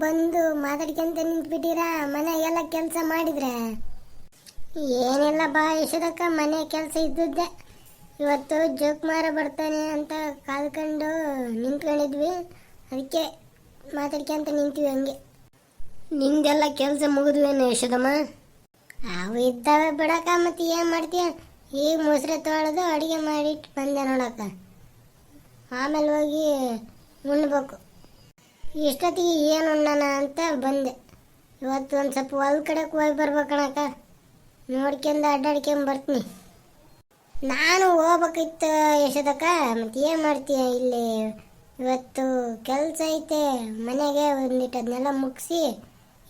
ಬಂದು ಮಾತಾಡ್ಕೊಂತ ನಿಂತ್ಬಿಟ್ಟಿರಾ? ಮನೆಗೆಲ್ಲ ಕೆಲಸ ಮಾಡಿದ್ರೆ? ಏನಿಲ್ಲ ಬಾ ಇಷ್ಟಕ್ಕ ಮನೆ ಕೆಲಸ ಇದ್ದದ್ದೆ. ಇವತ್ತು ಜೋಕುಮಾರ ಬರ್ತಾನೆ ಅಂತ ಕಾದ್ಕೊಂಡು ನಿಂತ್ಕೊಂಡಿದ್ವಿ. ಅದಕ್ಕೆ ಮಾತಾಡ್ಕೊಂತ ನಿಂತೀವಿ ಹಂಗೆ. ನಿಂದೆಲ್ಲ ಕೆಲಸ ಮುಗಿದ್ವೇನು ಯಶೋದಮ್ಮ? ಅವು ಇದ್ದಾವೆ ಬಿಡಕ್ಕ, ಮತ್ತೆ ಏನು ಮಾಡ್ತೀಯ? ಈಗ ಮೊಸರು ತೊಳೆದು ಅಡುಗೆ ಮಾಡಿಟ್ಟು ಬಂದೆ ನೋಡಕ್ಕ. ಆಮೇಲೆ ಹೋಗಿ ಉಣ್ಬೇಕು. ಇಷ್ಟೊತ್ತಿಗೆ ಏನು ಉಣ್ಣೋಣ ಅಂತ ಬಂದೆ. ಇವತ್ತು ಒಂದು ಸ್ವಲ್ಪ ಹೊಲ ಕಡೆಗೆ ಹೋಗಿ ಬರ್ಬೇಕಣಕ್ಕ. ನೋಡ್ಕೊಂಡು ಅಡ್ಡಾಡ್ಕೊಂಡು ಬರ್ತೀನಿ. ನಾನು ಹೋಗ್ಬೇಕಿತ್ತು ಎಷ್ಟೊತ್ತಕ್ಕ ಮತ್ತೆ ಏನು ಮಾಡ್ತೀಯ ಇಲ್ಲಿ? ಇವತ್ತು ಕೆಲಸ ಐತೆ, ಮನೆಗೆ ಒಂದಿಟ್ಟು ಅದನ್ನೆಲ್ಲ ಮುಗಿಸಿ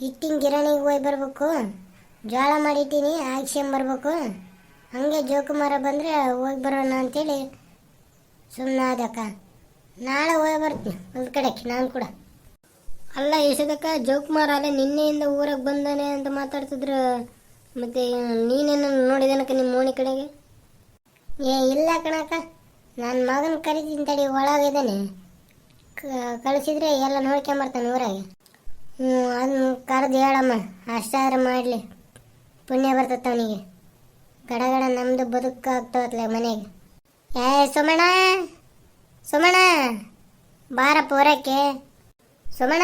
ಹಿಟ್ಟಿನ ಗಿರಣಿಗೆ ಹೋಗಿ ಬರ್ಬೇಕು. ಜೋಳ ಮಾಡಿಟ್ಟಿನಿ ಬರ್ಬೇಕು. ಹಂಗೆ ಜೋಕುಮಾರ ಬಂದರೆ ಹೋಗಿ ಬರೋಣ ಅಂತೇಳಿ ಸುಮ್ಮನೆ ಆದಕ್ಕ ನಾಳೆ ಹೋಗಿ ಬರ್ತೀನಿ ಒಂದು ಕಡೆಗೆ, ನಾನು ಕೂಡ. ಅಲ್ಲ ಯಶೋದಕ್ಕ ಜೋಕುಮಾರ್ ಅಲ್ಲೇ ನಿನ್ನೆಯಿಂದ ಊರಾಗ ಬಂದಾನೆ ಅಂತ ಮಾತಾಡ್ತಿದ್ರು. ಮತ್ತೆ ನೀನೇನು ನೋಡಿದನಕ ನಿಮ್ಮ ಓಣಿ ಕಡೆಗೆ? ಏ, ಇಲ್ಲ ಕಣಕ್ಕ. ನನ್ನ ಮಗನ ಕರಿತೀನಿ ತಡಿ ಒಳಗಿದ್ದಾನೆ ಕಳಿಸಿದ್ರೆ ಎಲ್ಲ ನೋಡ್ಕೊಂಬರ್ತಾನೆ ಊರಾಗೆ. ಹ್ಞೂ ಅದನ್ನು ಕರೆದು ಹೇಳಮ್ಮ ಅಷ್ಟಾದ್ರೆ ಮಾಡಲಿ. ಪುಣ್ಯ ಬರ್ತೈತೆ ಅವನಿಗೆ. ಗಡಗಡ ನಮ್ಮದು ಬದುಕಾಗ್ತವತ್ಲೆ ಮನೆಗೆ. ಏ ಸುಮಣ ಸುಮಣ ಬಾರಪ್ಪ ಹೊರಕ್ಕೆ ಸುಮಣ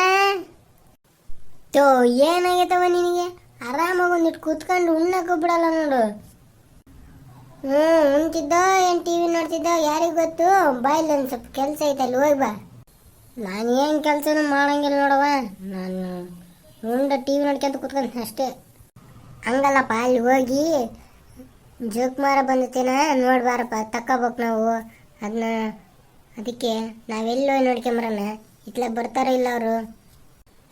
ತೋ, ಏನಾಗೈತವ ನಿನಗೆ? ಆರಾಮಾಗಿ ಒಂದಿಟ್ಟು ಕೂತ್ಕೊಂಡು ಉಣ್ಣಕ್ಕೆ ಬಿಡಲ್ಲ ನೋಡು. ಹ್ಞೂ ಉಣ್ತಿದ್ದೋ, ಏನು ಟಿ ವಿ ನೋಡ್ತಿದ್ದೋ, ಯಾರಿಗೆ ಗೊತ್ತು? ಬಾಯಲ್ಲಿ ಒಂದು ಸ್ವಲ್ಪ ಕೆಲಸ ಐತೆ, ಅಲ್ಲಿ ಹೋಗಿ ಬಾ. ನಾನು ಏನು ಕೆಲಸನೂ ಮಾಡಂಗಿಲ್ಲ ನೋಡವ ನಾನು ಉಂಡ ಟಿ ವಿ ನೋಡ್ಕೊಂತ ಕೂತ್ಕೊಂತ ಅಷ್ಟೇ. ಹಂಗಲ್ಲಪ್ಪ, ಅಲ್ಲಿ ಹೋಗಿ ಜೋಕುಮಾರ ಬಂದತೇನ ನೋಡ್ಬಾರಪ್ಪ, ತಕ್ಕೋಬೇಕು ನಾವು. ಅದನ್ನ ಅದಕ್ಕೆ ನಾವೆಲ್ಲೋಗಿ ನೋಡ್ಕೊಂಬರೋಣ ಇತ್ಲಾಗ ಬರ್ತಾರ ಇಲ್ಲ ಅವರು?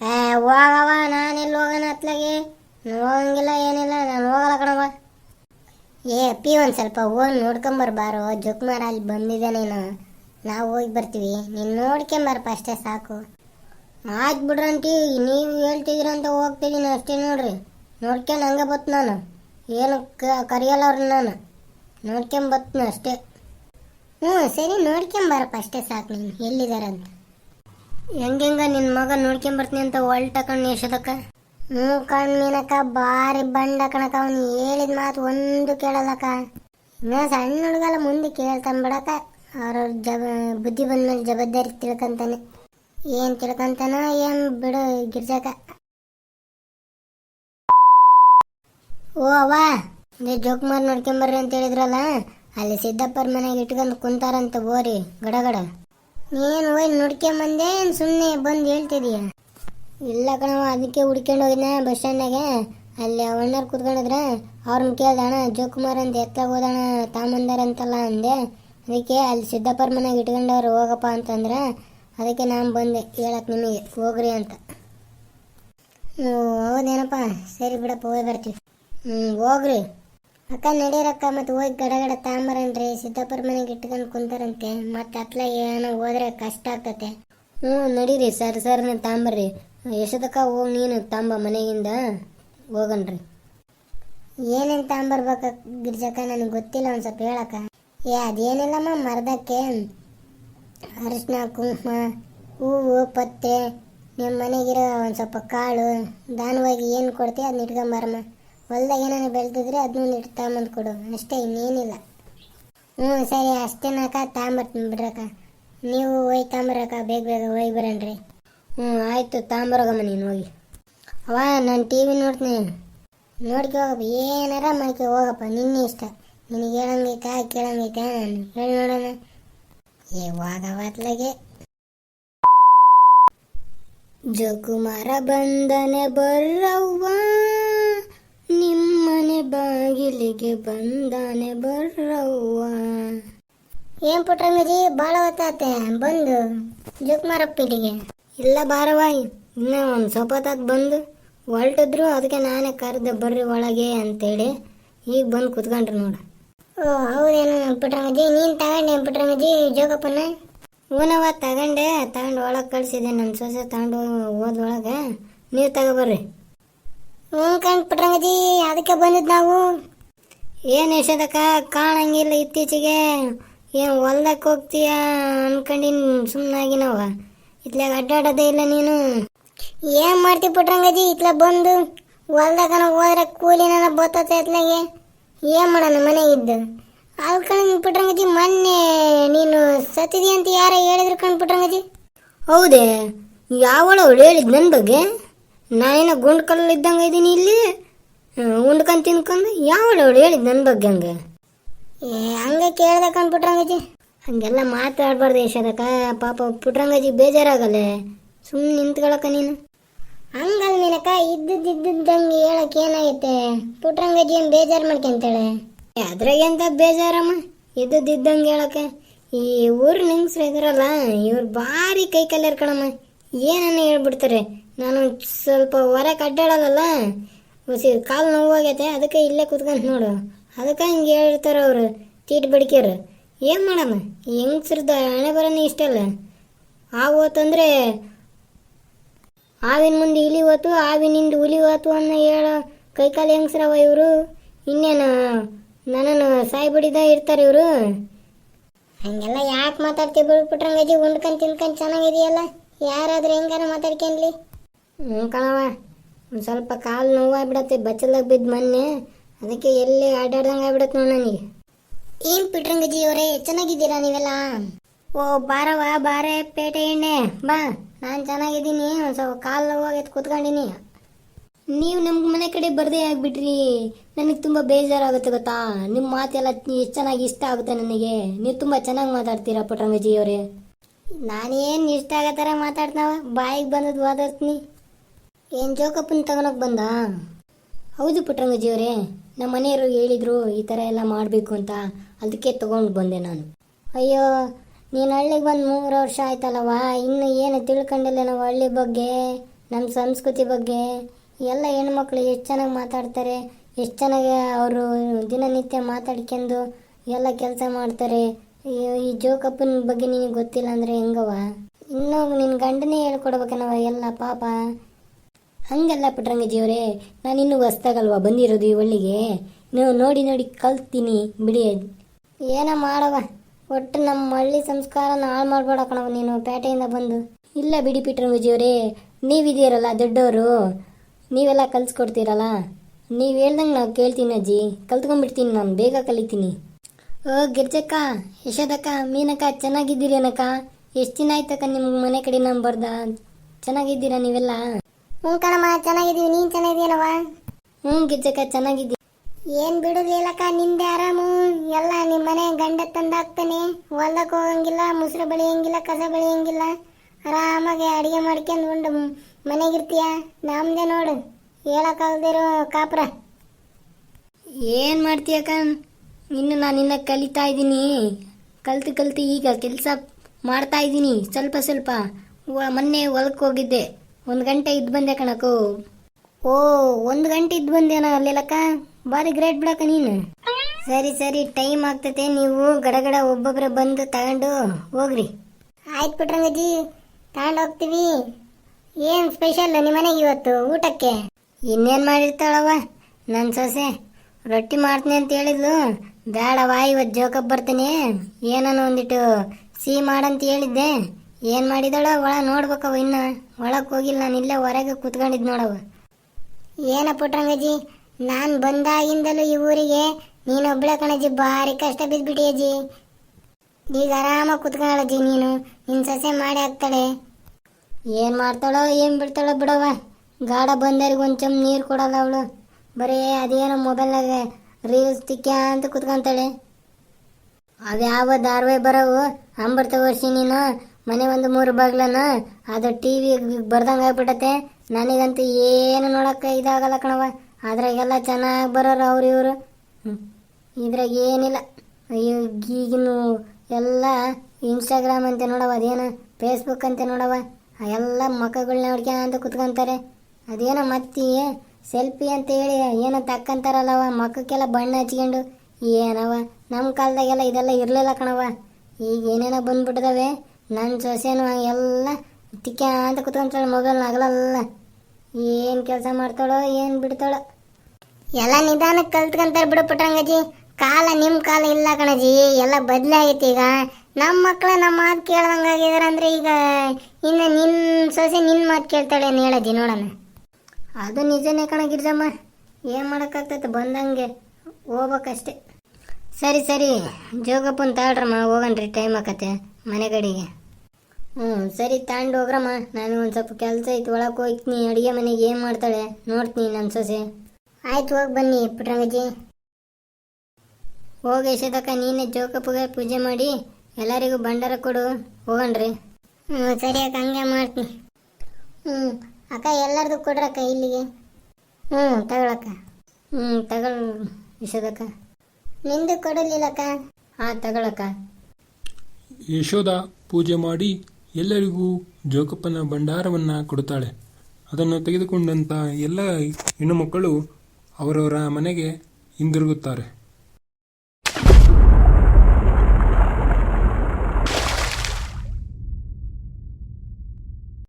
ಏ ಹೋಗವ ಎಲ್ಲಿ ಹೋಗೋಣ ಅತ್ಲಾಗೆ? ಹೋಗಂಗಿಲ್ಲ, ಏನಿಲ್ಲ, ನಾನು ಹೋಗಲ್ಲ ಕಣವ ಏ ಅಪ್ಪಿ ಒಂದು ಸ್ವಲ್ಪ ಹೋಗಿ ನೋಡ್ಕೊಂಬರ್ಬಾರೋ ಮಾಡ ಅಲ್ಲಿ ಬಂದಿದ್ದಾನೇನೋ ನಾವು ಹೋಗಿ ಬರ್ತೀವಿ. ನೀನು ನೋಡ್ಕೊಂಬಾರಪ್ಪ ಅಷ್ಟೇ ಸಾಕು. ಆಯ್ತು ನೀವು ಹೇಳ್ತಿದ್ದೀರಂತ ಹೋಗ್ತಿದ್ದೀನಿ ಅಷ್ಟೇ ನೋಡ್ರಿ. ನೋಡ್ಕೊಂಡು ಹಂಗೆ ಬತ್ತು ನಾನು. ಏನು ಕರೆಯಲ್ಲ ಅವ್ರನ್ನ ನಾನು. ನೋಡ್ಕೊಂಬತ್ತೀನಿ ಅಷ್ಟೇ. ಹ್ಞೂ ಸರಿ ನೋಡ್ಕೊಂಬಾರಪ್ಪ ಅಷ್ಟೇ ಸಾಕು ನೀನು. ಎಲ್ಲಿದ್ದಾರೆ ಅಂತ ಹೆಂಗೆಂಗ ನಿನ್ನ ಮಗ ನೋಡ್ಕೊಂಬರ್ತೀನಿ ಅಂತ ಹೊಲ್ಟಕಣ್ಣು ಎಷ್ಟಕ್ಕ ಹ್ಞೂ ಕಣ್ಣಿನಕ ಭಾರಿ ಬಂಡ ಕಣಕ ಅವ್ನು ಹೇಳಿದ ಮಾತು ಒಂದು ಕೇಳಲ್ಲಕ್ಕ. ಇನ್ನ ಸಣ್ಣ ಹುಡುಗಲ್ಲ ಮುಂದೆ ಕೇಳ್ತಾನೆ ಬಿಡಕ್ಕ. ಅವ್ರವ್ರ ಜಬ, ಬುದ್ಧಿ ಬಂದ್ಮೇಲೆ ಜವಾಬ್ದಾರಿ ತಿಳ್ಕೊಂತಾನೆ. ಏನು ತಿಳ್ಕೊಂತಾನ ಏನು ಬಿಡು ಗಿರ್ಜಾಕ ಓ ಅವ್ವ ಅದೇ ಜೋಕುಮಾರ್ ನೋಡ್ಕೊಂಬರ್ರಿ ಅಂತ ಹೇಳಿದ್ರಲ್ಲ, ಅಲ್ಲಿ ಸಿದ್ದಪ್ಪರ ಮನೆಗೆ ಇಟ್ಕೊಂಡು ಕುಂತಾರಂತ ಬೋರಿ ಗಡಗಡ ನೀನು ಹೋಯ್ ನೋಡ್ಕೊಂಬಂದೆ ಸುಮ್ಮನೆ ಬಂದು ಹೇಳ್ತಿದೀಯ. ಇಲ್ಲ ಕಣವ ಅದಕ್ಕೆ ಹುಡ್ಕೊಂಡು ಹೋಗಿದ್ನ ಬಸ್ ಸ್ಟ್ಯಾಂಡಾಗೆ ಅಲ್ಲಿ ಅವಣ್ಣರು ಕುತ್ಕೊಂಡಿದ್ರೆ ಅವ್ರನ್ನ ಕೇಳ್ದೆ ಅಣ್ಣ ಜೋಕುಮಾರ್ ಅಂತ ಎತ್ತಲಾಗ ಹೋದಣ ತಾಮಂದಾರಂತಲ್ಲ ಅಂದೆ. ಅದಕ್ಕೆ ಅಲ್ಲಿ ಸಿದ್ದಪ್ಪರ ಮನೆಗೆ ಇಟ್ಕೊಂಡವ್ರು, ಹೋಗಪ್ಪ ಅಂತಂದ್ರೆ, ಅದಕ್ಕೆ ನಾನು ಬಂದೆ ಹೇಳಕ್ಕೆ ನಿಮಗೆ, ಹೋಗ್ರಿ ಅಂತ. ಹೌದೇನಪ್ಪ, ಸರಿ ಬಿಡಪ್ಪ ಹೋಗಿ ಬರ್ತೀವಿ. ಹ್ಞೂ ಹೋಗ್ರಿ. ಅಕ್ಕ ನಡೀರಕ್ಕ ಮತ್ತೆ ಹೋಗಿ ಗಡಗಡ ತಾಂಬರನ್ರಿ. ಸಿದ್ದಪ್ಪರ ಮನೆಗೆ ಇಟ್ಕೊಂಡು ಕುಂತಾರಂತೆ. ಮತ್ತೆ ಅತ್ಲ ಏನೋ ಹೋದ್ರೆ ಕಷ್ಟ ಆಗ್ತತೆ. ಹ್ಞೂ, ನಡೀರಿ. ಸರ್ ಸರ್ನ ತಾಂಬರ್ರಿ. ಎಷ್ಟಕ್ಕ ಹೋಗಿ ನೀನು ತಾಂಬ ಮನೆಗಿಂದ. ಹೋಗನ್ರಿ. ಏನೇನು ತಾಂಬರ್ಬೇಕ ಗಿರ್ಜಕ್ಕ? ನನಗೆ ಗೊತ್ತಿಲ್ಲ ಒಂದು ಸ್ವಲ್ಪ ಹೇಳಕ್ಕ. ಏ, ಅದೇನಿಲ್ಲಮ್ಮ, ಮರದಕ್ಕೆ. ಅರಿಶಿನ, ಕುಂಕುಮ, ಹೂವು, ಪತ್ತೆ. ನಿಮ್ಮ ಮನೆಗಿರೋ ಒಂದು ಸ್ವಲ್ಪ ಕಾಳು. ದಾನವಾಗಿ ಏನು ಕೊಡ್ತೀವಿ ಅದನ್ನ ಇಟ್ಕೊಂಬರಮ್ಮ ಹೊಲ್ದಾಗ ಏನಾರು ಬೆಳೆದಿದ್ರೆ ಅದನ್ನ ಇಟ್ಟು ತಗೊಂಬಂದು ಕೊಡು. ಅಷ್ಟೇ, ಇನ್ನೇನಿಲ್ಲ. ಹ್ಞೂ, ಸರಿ ಅಷ್ಟೇನಕ್ಕ ತಗೊಂಬರ್ತೀನಿ ಬಿಡ್ರಕ್ಕ ನೀವು ಹೋಗಿ ತಗೊಂಬರಕ್ಕ ಬೇಗ ಬೇಗ ಹೋಗಿ ಬರೋಣ್ರಿ ಹ್ಞೂ, ಆಯಿತು, ತಗೊಂಬರೋಗಮ್ಮ ನೀನು ಹೋಗಿ. ಅವ ನಾನು ಟಿ ವಿ ನೋಡ್ತೀನಿ. ನೋಡ್ಕೆ ಹೋಗಪ್ಪ. ಏನಾರ ಮಾಡ್ಕೆ ಹೋಗಪ್ಪ. ನಿನ್ನೆ ಇಷ್ಟ. ನಿನಗೆ ಹೇಳಂಗೈತಾ, ಕೇಳಂಗೈತಾ? ನಾನು ಹೇಳಿ ನೋಡೋಣ. ಏ ಹೋಗವತ್ಲಾಗೆ ಜೋಕುಮಾರ ಬಂದನೆ ಬರ್ರವ್ವ. ನಿಮ್ಮನೆ ಬಾಗಿಲಿಗೆ ಬಂದಾನೆ ಬರ್ರವ್ವ. ಏನ್ ಪುಟ್ರಂಗಜಿ ಭಾಳ ಹೊತ್ತಾತೆ? ಬಂದು ಜೋಕುಮಾರಪ್ಪಿಟಿಗೆ ಇಲ್ಲ ಬಾರವ್ವ ಇನ್ನ ಒಂದು ಸ್ವಲ್ಪ ಹೊತ್ತಾತ್ ಬಂದು. ಹೊರಟಿದ್ರು ಅದಕ್ಕೆ ನಾನೇ ಕರೆದೆ ಬರ್ರಿ ಒಳಗೆ ಅಂತೇಳಿ ಈಗ ಬಂದು ಕುತ್ಕೊಂಡ್ರು ನೋಡು. ಓ ಹೌದೇನು ಪುಟ್ರಂಗಜಿ ನೀನು ತಗೊಂಡೆ ಪುಟ್ರಂಗಜಿ ಜೋಗಪ್ಪನ? ಹೂನವ ತಗೊಂಡೆ. ತಗೊಂಡು ಒಳಗೆ ಕಳ್ಸಿದೆ ನನ್ನ ಸೊಸೆ ತಗೊಂಡು ಹೋದ್ರೊಳಗೆ ನೀವು ತಗೋಬರ್ರಿ ಹ್ಞೂ ಕಣ್ ಪಟ್ರಂಗಜಿ ಅದಕ್ಕೆ ಬಂದಿದ್ದು ನಾವು. ಏನು ಯಶೋದಕ್ಕ ಕಾಣಂಗಿಲ್ಲ ಇತ್ತೀಚೆಗೆ. ಏನು ಹೊಲ್ದಕ್ಕೆ ಹೋಗ್ತೀಯ ಅನ್ಕೊಂಡಿನ್ ಸುಮ್ಮನಾಗಿ ನಾವು. ಇತ್ಲಾಗ ಅಡ್ಡಾಡೋದೇ ಇಲ್ಲ ನೀನು. ಏನ್ ಮಾಡ್ತಿ ಪುಟ್ರಂಗಜಿ, ಇತ್ಲ ಬಂದು. ಹೊಲ್ದಾಗ ಹೋದ್ರೆ ಕೂಲಿನ ಬರ್ತತೆ ಇತ್ಲಾಗೆ ಏನ್ ಮಾಡೋಣ ಮನೆಗಿದ್ದು? ಅಲ್ಲಿ ಕಣ್ ಪುಟ್ರಂಗಜಿ, ಮೊನ್ನೆ ನೀನು ಸತ್ತಿದಿ ಅಂತ ಯಾರ ಹೇಳಿದ್ರು ಕಣ್ ಪುಟ್ರಂಗಜಿ. ಹೌದೇ? ಯಾವಳು ಅವಳು ಹೇಳಿದ್ ನನ್ನ ಬಗ್ಗೆ? ನಾನೇನೋ ಗುಂಡ್ ಕಲ್ಲು ಇದ್ದಂಗೆ ಇದ್ದೀನಿ ಇಲ್ಲಿ ಉಂಡ್ಕೊಂಡು ತಿನ್ಕೊಂಡು ಯಾವ ಅವಳು ಹೇಳಿದ್ ನನ್ನ ಬಗ್ಗೆ ಹಂಗೆ? ಏ ಹಂಗೆ ಕೇಳ್ದೆ ಕಣ್ ಪುಟ್ರಂಗಜಿ ಹಂಗೆಲ್ಲ ಮಾತಾಡ್ಬಾರ್ದು ಯಶೋದಕ್ಕ ಪಾಪ ಪುಟ್ರಂಗಜಿ ಬೇಜಾರಾಗಲ್ಲ. ಸುಮ್ಮನೆ ನಿಂತ್ಕೊಳಕ ನೀನು. ಹಂಗಲ್ ಮೀನಕ್ಕ ಇದ್ದದ್ದಿದ್ದಂಗೆ ಹೇಳಕ್ಕೆ ಏನಾಗೈತೆ? ಪುಟ್ರಂಗಜಿ ಏನು ಬೇಜಾರು ಮಾಡ್ಕೊಂತಾಳೆ ಅದ್ರಾಗೆಂತ ಬೇಜಾರಮ್ಮ? ಇದ್ದದ್ದಿದ್ದಂಗೆ ಹೇಳಕ್ಕೆ. ಈ ಊರ್ ಹೆಂಗಸ್ರು ಇದಾರಲ್ಲ ಇವ್ರು ಭಾರಿ ಕೈ ಕಲ್ಯಾರ ಕಣಮ್ಮ. ಏನನ್ನ ಹೇಳ್ಬಿಡ್ತಾರೆ? ನಾನು ಸ್ವಲ್ಪ ಹೊರಗೆ ಕಡ್ಡಾಡೋದಲ್ಲ? ಹೊಸಿ ಕಾಲು ನೋವಾಗೈತೆ, ಅದಕ್ಕೆ ಇಲ್ಲೇ ಕುತ್ಕೊಂತ ನೋಡು. ಅದಕ್ಕೆ ಹಿಂಗೆ ಹೇಳ್ತಾರೆ ಅವರು, ತೀಟ್ ಬಡಿಕೆರು ಏನು ಮಾಡಮ್ಮ? ಹೆಂಗಸ್ರದ ಹಣೆ ಬರೋನೇ ಇಷ್ಟ ಅಲ್ಲ ಆ ಹಾವಿನ ಆವಿನ ಮುಂದೆ ಇಲಿ ಹೋತು ಆವಿನಿಂದ ಹುಲಿ ಹೋತು ಅನ್ನೋ ಹೇಳೋ ಕೈಕಾಲು ಹೆಂಗಸ್ರವ ಇವರು? ಇನ್ನೇನು ನನ್ನನ್ನು ಸಾಯಿ ಇರ್ತಾರೆ ಇವರು? ಹಂಗೆಲ್ಲ ಯಾಕೆ ಮಾತಾಡ್ತೀವಿ ಬಿಟ್ಬಿಟ್ರಂಗಜಿ ಉಂಡ್ಕೊಂಡು ತಿನ್ಕೊಂಡು ಚೆನ್ನಾಗಿದೆಯಲ್ಲ? ಯಾರಾದ್ರೂ ಹೆಂಗಾರ ಮಾತಾಡ್ಕೊಂಡ್ಲಿ? ಹ್ಞೂ ಕಣವ ಒಂದು ಸ್ವಲ್ಪ ಕಾಲು ನೋವಾಗ್ಬಿಡತ್ತೆ ಬಚ್ಚಲಾಗ ಬಿದ್ದು ಮೊನ್ನೆ. ಅದಕ್ಕೆ ಎಲ್ಲಿ ಆಡಾಡ್ದಂಗೆ ಆಗ್ಬಿಡತ್ತೆ ನೋಡಿ ನನಗೆ. ಏನ್ ಪಿಟ್ರಂಗಜಿ ಅವರೇ ಚೆನ್ನಾಗಿದ್ದೀರಾ ನೀವೆಲ್ಲ? ಓ ಬಾರವ ಬಾರೆ ಪೇಟೆ ಎಣ್ಣೆ. ಬಾ ನಾನು ಚೆನ್ನಾಗಿದ್ದೀನಿ ಒಂದು ಸ್ವಲ್ಪ ಕಾಲು ನೋವಾಗೈತೆ ಕೂತ್ಕೊಂಡಿನಿ. ನೀವು ನಮ್ಮ ಮನೆ ಕಡೆ ಬರದೇ ಆಗ್ಬಿಟ್ರಿ. ನನಗೆ ತುಂಬ ಬೇಜಾರಾಗುತ್ತೆ ಗೊತ್ತಾ? ನಿಮ್ಮ ಮಾತೆಲ್ಲ ಎಷ್ಟು ಚೆನ್ನಾಗಿ ಇಷ್ಟ ಆಗುತ್ತೆ ನನಗೆ. ನೀವು ತುಂಬ ಚೆನ್ನಾಗಿ ಮಾತಾಡ್ತೀರಾ ಪುಟ್ರಂಗಜಿ ಅವರೇ. ನಾನೇನು ಇಷ್ಟ ಆಗೋ ಥರ ಮಾತಾಡ್ತಾವ ಬಾಯಿಗೆ ಬಂದದ್ದು ಓದಾಡ್ತೀನಿ ಏನು ಜೋಕಪ್ಪನ ತಗೊಳಕ್ ಬಂದ? ಹೌದು ಪುಟ್ರಂಗಜಿ ಅವರೇ ನಮ್ಮ ಮನೆಯವರು ಹೇಳಿದ್ರು ಈ ಥರ ಎಲ್ಲ ಮಾಡಬೇಕು ಅಂತ ಅದಕ್ಕೆ ತಗೊಂಡು ಬಂದೆ ನಾನು. ಅಯ್ಯೋ, ನೀನು ಹಳ್ಳಿಗೆ ಬಂದು ಮೂರು ವರ್ಷ ಆಯ್ತಲ್ಲವ ಇನ್ನು ಏನು ತಿಳ್ಕೊಂಡಿಲ್ಲ ನಾವು ಹಳ್ಳಿ ಬಗ್ಗೆ ನಮ್ಮ ಸಂಸ್ಕೃತಿ ಬಗ್ಗೆ. ಎಲ್ಲ ಹೆಣ್ಮಕ್ಳು ಎಷ್ಟು ಚೆನ್ನಾಗಿ ಮಾತಾಡ್ತಾರೆ, ಎಷ್ಟು ಚೆನ್ನಾಗಿ ಅವರು ದಿನನಿತ್ಯ ಮಾತಾಡ್ಕೊಂಡು ಎಲ್ಲ ಕೆಲಸ ಮಾಡ್ತಾರೆ. ಈ ಜೋಕಪ್ಪನ ಬಗ್ಗೆ ನಿನಗೆ ಗೊತ್ತಿಲ್ಲ ಅಂದರೆ ಹೆಂಗವ ಇನ್ನೂ ನಿನ್ನ ಗಂಡನೇ ಹೇಳ್ಕೊಡ್ಬೇಕನವ ಎಲ್ಲ ಪಾಪ. ಹಂಗಲ್ಲ ಪುಟ್ರಂಗಜಿಯವರೇ ನಾನು ಇನ್ನೂ ಹೊಸ್ದಾಗಲ್ವಾ ಬಂದಿರೋದು ಈ ಒಳ್ಳಿಗೆ ನೀವು ನೋಡಿ ನೋಡಿ ಕಲ್ತೀನಿ ಬಿಡಿ. ಏನೋ ಮಾಡವ ಒಟ್ಟು ನಮ್ಮ ಹಳ್ಳಿ ಸಂಸ್ಕಾರನ ಹಾಳು ಮಾಡ್ಬೇಡ ಕಣವ ನೀನು, ಪೇಟೆಯಿಂದ ಬಂದು. ಇಲ್ಲ ಬಿಡಿ ಪಿಟ್ರಂಗಜಿಯವರೇ ನೀವಿದ್ದೀರಲ್ಲ ದೊಡ್ಡವರು, ನೀವೆಲ್ಲ ಕಲ್ಸ್ಕೊಡ್ತೀರಲ್ಲ? ನೀವು ಹೇಳ್ದಂಗೆ ನಾವು ಕೇಳ್ತೀನಿ ಅಜ್ಜಿ, ಕಲ್ತ್ಕೊಂಡ್ಬಿಡ್ತೀನಿ ನಾನು, ಬೇಗ ಕಲಿತೀನಿ. ಓ ಗಿರ್ಜಕ್ಕ, ಯಶೋದಕ್ಕ, ಮೀನಕ್ಕ ಚೆನ್ನಾಗಿದ್ದೀರೇನಕ್ಕ ಎಷ್ಟು ದಿನ ಆಯ್ತಕ್ಕ ನಿಮ್ಗೆ ಮನೆ ಕಡೆ ನಾನು ಬರ್ದ? ಚೆನ್ನಾಗಿದ್ದೀರಾ ನೀವೆಲ್ಲ? ಹ್ಞೂ ಕಣಮ್ಮ ಚೆನ್ನಾಗಿದ್ದೀವಿ. ನೀನು ಚೆನ್ನಾಗಿದ್ದೀನವ ಹ್ಞೂ ಗಿಜ್ಜಕ್ಕ ಚೆನ್ನಾಗಿದ್ದೀವಿ. ಏನ್ ಬಿಡುದಿಲ್ಲಕ್ಕ ನಿಂದೆ ಆರಾಮು? ಎಲ್ಲ ನಿಮ್ಮ ಮನೆ ಗಂಡ ತಂದಾಕ್ತಾನೆ. ಹೊಲಕ್ಕೆ ಹೋಗಂಗಿಲ್ಲ ಮುಸ್ರು ಬೆಳೆಯಂಗಿಲ್ಲ ಕಸ ಬೆಳೆಯಂಗಿಲ್ಲ. ಆರಾಮಾಗಿ ಅಡಿಗೆ ಮಾಡ್ಕೊಂಡು ಉಂಡು. ಮನೆಗಿರ್ತೀಯ ನಮ್ದೆ ನೋಡು. ಹೇಳಕ್ಕಾಗದಿರೋ ಕಾಪ್ರ. ಏನ್ ಮಾಡ್ತೀಯಕ್ಕ? ಇನ್ನು ನಾನು ಇನ್ನ ಕಲಿತಾ ಇದ್ದೀನಿ. ಕಲ್ತು ಕಲ್ತು ಈಗ ಕೆಲಸ ಮಾಡ್ತಾ ಇದ್ದೀನಿ. ಸ್ವಲ್ಪ ಸ್ವಲ್ಪ. ಮೊನ್ನೆ ಹೊಲಕ್ಕೆ ಹೋಗಿದ್ದೆ. ಒಂದು ಗಂಟೆ ಇದ್ದು ಬಂದೆ ಕಣಕು. ಓ, ಒಂದು ಗಂಟೆ ಇದ್ದು ಬಂದೇನ ಅಲ್ಲೆಲ್ಲಕ್ಕ ಬಾರಿ ಗ್ರೇಟ್ ಬಿಡಕ ನೀನು. ಸರಿ ಸರಿ, ಟೈಮ್ ಆಗ್ತತೆ, ನೀವು ಗಡಗಡ ಒಬ್ಬೊಬ್ರೆ ಬಂದು ತಗೊಂಡು ಹೋಗ್ರಿ. ಆಯ್ತು ಬಿಟ್ರಂಗಜ್ಜಿ ತಗೊಂಡು ಹೋಗ್ತೀವಿ. ಏನು ಸ್ಪೆಷಲ್ ಮನೆಗೆ ಇವತ್ತು, ಊಟಕ್ಕೆ? ಇನ್ನೇನು ಮಾಡಿರ್ತಾಳವ? ನನ್ನ ಸೊಸೆ, ರೊಟ್ಟಿ ಮಾಡ್ತೀನಿ ಅಂತ ಹೇಳಿದ್ಲು. ಬೇಡವ ಇವತ್ತು ಜೋಕಪ್ ಬರ್ತೀನಿ. ಏನನ್ನ ಒಂದಿಟ್ಟು ಸಿಹಿ ಮಾಡಂತ ಹೇಳಿದ್ದೆ. ಏನು ಮಾಡಿದಾಳ ಒಳ ನೋಡ್ಬೇಕವ ಇನ್ನ. ಒಳಗೆ ಹೋಗಿಲ್ಲ, ನಾನು ಇಲ್ಲೇ ಹೊರಗೆ ಕೂತ್ಕೊಂಡಿದ್ ನೋಡವ ಏನ ಪುಟ್ರಂಗಜ್ಜಿ ನಾನು ಬಂದಾಗಿಂದಲೂ ಈ ಊರಿಗೆ ನೀನೊಬ್ಳೆ ಕಣಜ್ಜಿ, ಭಾರಿ ಕಷ್ಟ ಬಿದ್ಬಿಟ್ಟಿ ಅಜ್ಜಿ. ಈಗ ಆರಾಮಾಗಿ ಕುತ್ಕೊಳ್ಳಜ್ಜಿ ನೀನು ನಿನ್ನ ಸೊಸೆ ಮಾಡಿ ಹಾಕ್ತಾಳೆ. ಏನು ಮಾಡ್ತಾಳೋ, ಏನು ಬಿಡ್ತಾಳೋ ಬಿಡವ. ಗಾಢ ಬಂದವ್ರಿಗೆ ಚಮ್ ನೀರು ಕೊಡಲ್ಲ ಅವಳು. ಬರೀ ಅದೇನೋ ಮೊಬೈಲ್ನಾಗ ರೀಲ್ಸ್ ತಿಕ್ಕ ಅಂತ ಕುತ್ಕೊಂತಾಳೆ. ಅವ್ಯಾವ ಧಾರಾವಾಹಿ ಬರೋವು ಅಂಬರ್ತ ವರ್ಷಿ ನೀನು. ಮನೆ ಒಂದು ಮೂರು ಬಾಗ್ಲನ, ಅದು ಟಿ ವಿ ಬರ್ದಂಗೆ ಆಗ್ಬಿಟ್ಟತೆ ನನಗಂತೂ ಏನು ನೋಡಕ್ಕೆ ಇದಾಗಲ್ಲ ಕಣವ ಅದ್ರಾಗೆಲ್ಲ ಚೆನ್ನಾಗಿ ಬರೋರು ಅವ್ರು ಇವರು. ಇದ್ರಾಗ ಏನಿಲ್ಲ. ಈಗಿನ ಎಲ್ಲ ಇನ್ಸ್ಟಾಗ್ರಾಮ್ ಅಂತ ನೋಡವ ಅದೇನು ಫೇಸ್ಬುಕ್ ಅಂತ ನೋಡವ ಎಲ್ಲ ಮಕ್ಕಗಳನ್ನ ನೋಡ್ಕೊಂತ ಕುತ್ಕೊಂತಾರೆ. ಅದೇನೋ ಮತ್ತಿ ಸೆಲ್ಫಿ ಅಂತ ಹೇಳಿ ಏನೋ ತಕ್ಕಂತಾರಲ್ಲವ ಮಕ್ಕಕ್ಕೆಲ್ಲ ಬಣ್ಣ ಹಚ್ಕೊಂಡು. ಏನವ ನಮ್ಮ ಕಾಲದಾಗೆಲ್ಲ ಇದೆಲ್ಲ ಇರಲಿಲ್ಲ ಕಣವ ಈಗ ಏನೇನೋ ಬಂದ್ಬಿಟ್ಟಿದಾವೆ ನನ್ನ ಸೊಸೆನು ಎಲ್ಲ ತಿಕ್ಕ ಅಂತ ಕುತ್ಕೊಂತಾಳೆ ಮೊಬೈಲ್ ಆಗಲಲ್ಲ ಏನು ಕೆಲಸ ಮಾಡ್ತಾಳೋ, ಏನು ಬಿಡ್ತಾಳೋ. ಎಲ್ಲ ನಿಧಾನಕ್ಕೆ ಕಲ್ತ್ಕೊಂತಾರೆ ಬಿಡು ಪಟ್ರಂಗಜಿ ಕಾಲ ನಿಮ್ಮ ಕಾಲ ಇಲ್ಲ ಕಣಜಿ ಎಲ್ಲ ಬದಲಾಗೈತಿ ಈಗ. ನಮ್ಮ ಮಕ್ಳ ನಮ್ಮ ಮಾತು ಆಗಿದಾರ ಅಂದ್ರೆ ಈಗ ಇನ್ನು ನಿನ್ನ ಸೊಸೆ ನಿನ್ನ ಮಾತು ಕೇಳ್ತಾಳೆ ಏನು ಹೇಳದಿ ನೋಡೋಣ. ಅದು ನಿಜನೇ ಕಣ ಗಿರ್ಜಮ್ಮ. ಏನು ಮಾಡೋಕ್ಕಾಗ್ತೈತೆ ಬಂದಂಗೆ. ಹೋಗ್ಬೇಕಷ್ಟೆ. ಸರಿ ಸರಿ. ಜೋಗಪ್ಪನ ತಾಳ್ರಮ್ಮ ಹೋಗನ್ರಿ ಟೈಮ್ ಆಕತೆ ಮನೆ ಕಡೆಗೆ ಹ್ಞೂ ಸರಿ, ತಾಂಡು ಹೋಗ್ರಮ್ಮ. ನಾನು ಒಂದು ಸ್ವಲ್ಪ ಕೆಲಸ ಐತೆ ಒಳಗೆ ಹೋಗ್ತೀನಿ. ಅಡುಗೆ ಮನೆಗೆ ಏನು ಮಾಡ್ತಾಳೆ ನೋಡ್ತೀನಿ ನನ್ನ ಸೊಸೆ. ಆಯ್ತು, ಹೋಗಿ ಬನ್ನಿ ಪುಟ್ರಂಗಜ್ಜಿ ಹೋಗಿ ಯಶೋದಕ್ಕ ನೀನೇ ಜೋಗಪ್ಪಗೆ ಪೂಜೆ ಮಾಡಿ, ಎಲ್ಲರಿಗೂ ಭಂಡಾರ ಕೊಡು. ಹೋಗನ್ರಿ ಹ್ಞೂ ಸರಿ ಅಕ್ಕ, ಹಂಗೆ ಮಾಡ್ತೀನಿ. ಹ್ಞೂ ಅಕ್ಕ, ಎಲ್ಲರದು ಕೊಡ್ರಕ್ಕ ಇಲ್ಲಿಗೆ? ಹ್ಞೂ ತಗೊಳಕ್ಕ. ಹ್ಞೂ ತಗೊಳ್ ಯಶೋದಕ್ಕ ನಿಂದು ಕೊಡಲಿಲ್ಲಕ್ಕ? ಹಾ ತಗೊಳಕ್ಕ. ಯಶೋದ ಪೂಜೆ ಮಾಡಿ ಎಲ್ಲರಿಗೂ ಜೋಕಪ್ಪನ ಭಂಡಾರವನ್ನು ಕೊಡುತ್ತಾಳೆ. ಅದನ್ನು ತೆಗೆದುಕೊಂಡಂತ ಎಲ್ಲ ಹೆಣ್ಣುಮಕ್ಕಳು ಅವರವರ ಮನೆಗೆ ಹಿಂದಿರುಗುತ್ತಾರೆ.